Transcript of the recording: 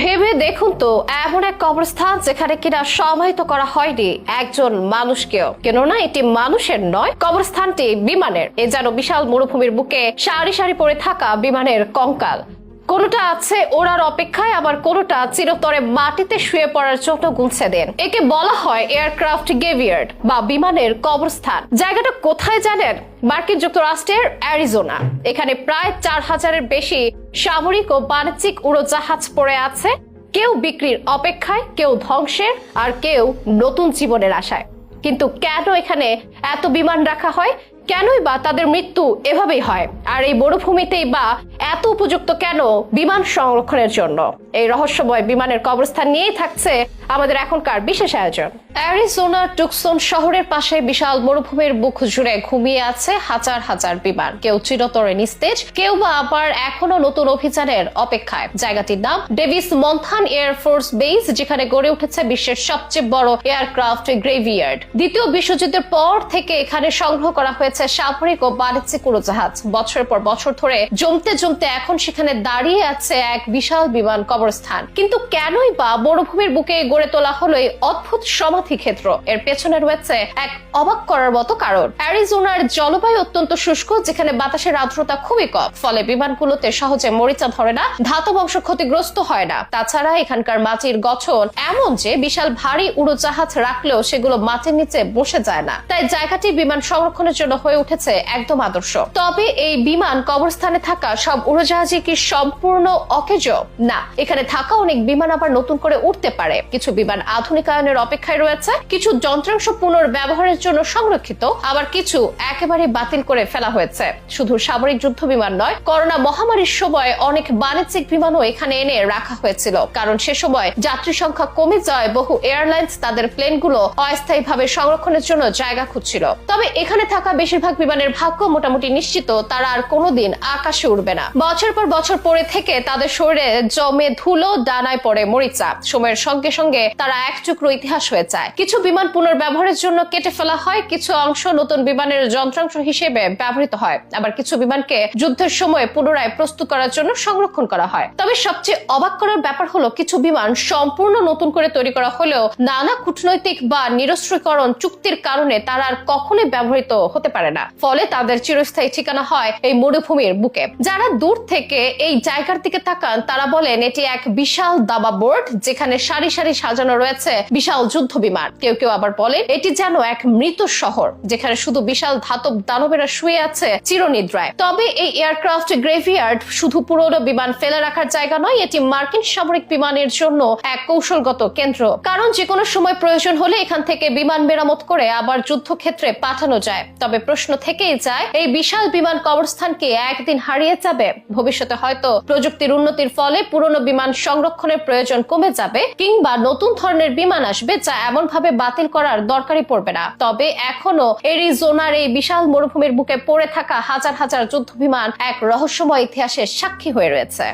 ভেবে দেখুন তো, এমন এক কবরস্থান যেখানে কিনা সমাহিত করা হয়নি একজন মানুষকেও। কেননা এটি মানুষের নয়, কবরস্থানটি বিমানের। এ যেন বিশাল মরুভূমির বুকে সারি সারি পড়ে থাকা বিমানের কঙ্কাল। কোনোটা আছে ওড়ার অপেক্ষায়, আবার কোনোটা চিরতরে মাটিতে শুয়ে পড়ার জন্য গুনছে দেন। একে বলা হয় এয়ারক্রাফট গেভিয়ার্ড বা বিমানের কবরস্থান। জায়গাটা কোথায় জানেন? মার্কিন যুক্তরাষ্ট্রের অ্যারিজোনা। এখানে প্রায় চার হাজারের বেশি সামরিক ও বাণিজ্যিক উড়োজাহাজ পড়ে আছে। কেউ বিক্রির অপেক্ষায়, কেউ ধ্বংসের, আর কেউ নতুন জীবনের আশায়। কিন্তু কেন এখানে এত বিমান রাখা হয়? কেনই বা তাদের মৃত্যু এভাবেই হয়? আর এই মরুভূমিতেই বা এত উপযুক্ত কেন বিমান সংরক্ষণের জন্য? এই রহস্যময় বিমানের কবরস্থান নিয়েই থাকছে আমাদের এখনকার বিশেষ আয়োজন। অ্যারিজোনা টুকসন শহরের পাশে বিশাল মরুভূমির বুক জুড়ে ঘুমিয়ে আছে হাজার হাজার বিমান। কেউ চিরতরে নিস্তেজ, কেউ বা আবার এখনও নতুন অভিযানের অপেক্ষায়। জায়গাটির নাম ডেভিস মন্থান এয়ারফোর্স বেস যেখানে গড়ে উঠেছে বিশ্বের সবচেয়ে বড় এয়ারক্রাফট গ্রেভিয়ার্ড। দ্বিতীয় বিশ্বযুদ্ধের পর থেকে এখানে সংগ্রহ করা হয়েছে সামরিক ও বাণিজ্যিক উড়োজাহাজ। বছরের পর বছর ধরে জমতে জমতে এখন সেখানে দাঁড়িয়ে আছে এক বিশাল বিমান কবরস্থান। কিন্তু কেনই বা মরুভূমির বুকে গড়ে তোলা হলো এই অদ্ভুত সমাধি ক্ষেত্র? এর পেছনে রয়েছে এক অবাক করার মতো কারণ। অ্যারিজোনার জলবায়ু অত্যন্ত শুষ্ক, যেখানে বাতাসের আর্দ্রতা খুবই কম। ফলে বিমানগুলোতে সহজে মরিচা ধরে না, ধাতব অংশ ক্ষতিগ্রস্ত হয় না। তাছাড়া এখানকার মাটির গঠন এমন যে বিশাল ভারী উড়োজাহাজ রাখলেও সেগুলো মাটির নিচে বসে যায় না। তাই জায়গাটি বিমান সংরক্ষণের জন্য হয়ে উঠেছে একদম আদর্শ। তবে এই বিমান কবরস্থানে থাকা সব উড়োজাহাজই কি সম্পূর্ণ অকেজ? না, এখানে থাকা অনেক বিমান আবার নতুন করে উঠতে পারে। কিছু বিমান আধুনিকায়নের অপেক্ষায় রয়েছে, কিছু যন্ত্রাংশ পুনর্ব্যবহারের জন্য সংরক্ষিত, আবার কিছু একেবারে বাতিল করে ফেলা হয়েছে। শুধু সামরিক যুদ্ধ বিমান নয়, করোনা মহামারীর সময় অনেক বাণিজ্যিক বিমানও এখানে এনে রাখা হয়েছিল। কারণ সে সময় যাত্রী সংখ্যা কমে যায়, বহু এয়ারলাইন্স তাদের প্লেনগুলো অস্থায়ীভাবে সংরক্ষণের জন্য জায়গা খুঁজছিল। তবে এখানে থাকা বেশিরভাগ বিমানের ভাগ্য মোটামুটি নিশ্চিত, তারা আর কোনোদিন আকাশে উড়বে না। বছর পর বছর পরে থেকে তাদের শরীরে জমে ধুলো, ডানায় পড়ে মরিচা সময়ের সঙ্গে সঙ্গে তারা এক টুকরো ইতিহাস হয়ে যায়। কিছু বিমান পুনর্ব্যবহারের জন্য কেটে ফেলা হয়, কিছু অংশ নতুন বিমানের যন্ত্রাংশ হিসেবে ব্যবহৃত হয়। আবার কিছু বিমানকে যুদ্ধের সময় পুনরায় প্রস্তুত করার জন্য সংরক্ষণ করা হয়। তবে সবচেয়ে অবাক করার ব্যাপার হলো, কিছু বিমান সম্পূর্ণ নতুন করে তৈরি করা হলেও নানা কূটনৈতিক বা নিরস্ত্রীকরণ চুক্তির কারণে তারা আর কখনোই ব্যবহৃত হতে পারে না। ফলে তাদের চিরস্থায়ী ঠিকানা হয় এই মরুভূমির বুকে। যারা দূর থেকে এই জায়গার দিকে তাকান, তারা বলেন, এটি এক বিশাল দাবা বোর্ড, যেখানে সারি সারি সাজানো রয়েছে বিশাল যুদ্ধ বিমান। কেউ কেউ আবার বলে এটি যেন এক মৃত শহর, যেখানে শুধু বিশাল ধাতব দানবেরা শুয়ে আছে চিরনিদ্রায়। তবে এই এয়ারক্রাফট গ্রেভিয়ার্ড শুধু পুরনো বিমান ফেলে রাখার জায়গা নয়, এটি মার্কিন সামরিক বিমানের জন্য এক কৌশলগত কেন্দ্র। কারণ যে কোনো সময় প্রয়োজন হলে এখান থেকে বিমান মেরামত করে আবার যুদ্ধক্ষেত্রে পাঠানো যায়। তবে প্রশ্ন থেকেই যায়, এই বিশাল বিমান কবরস্থানকে একদিন হারিয়ে যাবে। ভবিষ্যতে হয়তো প্রযুক্তির উন্নতির ফলে পুরনো বিমান সংরক্ষণের প্রয়োজন কমে যাবে কিংবা নতুন ধরনের বিমান আসবে যা এমন ভাবে বাতিল করার দরকারই পড়বে না। তবে এখনও এরিজোনার এই বিশাল মরুভূমির বুকে পড়ে থাকা হাজার হাজার যুদ্ধ বিমান এক রহস্যময় ইতিহাসের সাক্ষী হয়ে রয়েছে।